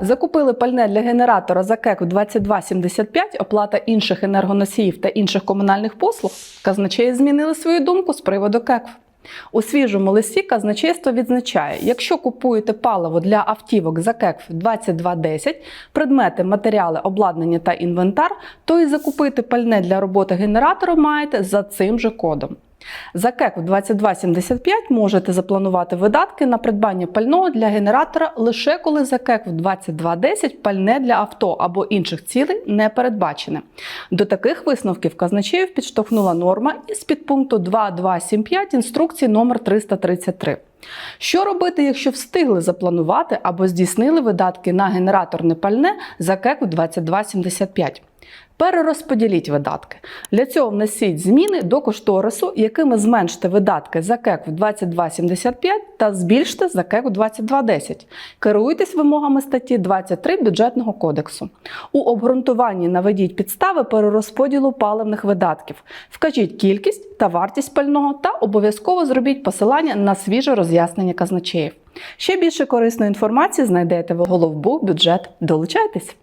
закупили пальне для генератора за КЕК 2275, оплата інших енергоносіїв та інших комунальних послуг. Казначеї змінили свою думку з приводу КЕК. У свіжому листі казначейство відзначає, якщо купуєте паливо для автівок за КЕК 2210, предмети, матеріали, обладнання та інвентар, то і закупити пальне для роботи генератора маєте за цим же кодом. За КЕК 2275 можете запланувати видатки на придбання пального для генератора лише коли за КЕК 2210 пальне для авто або інших цілей не передбачене. До таких висновків казначеїв підштовхнула норма із підпункту 2275 інструкції номер 333. Що робити, якщо встигли запланувати або здійснили видатки на генераторне пальне за КЕК 2275? Перерозподіліть видатки. Для цього внесіть зміни до кошторису, якими зменшите видатки за КЕК в 2275 та збільшите за КЕК в 2210. Керуйтесь вимогами статті 23 бюджетного кодексу. У обґрунтуванні наведіть підстави перерозподілу паливних видатків. Вкажіть кількість та вартість пального та обов'язково зробіть посилання на свіже роз'яснення казначеїв. Ще більше корисної інформації знайдете в головбук бюджет. Долучайтесь!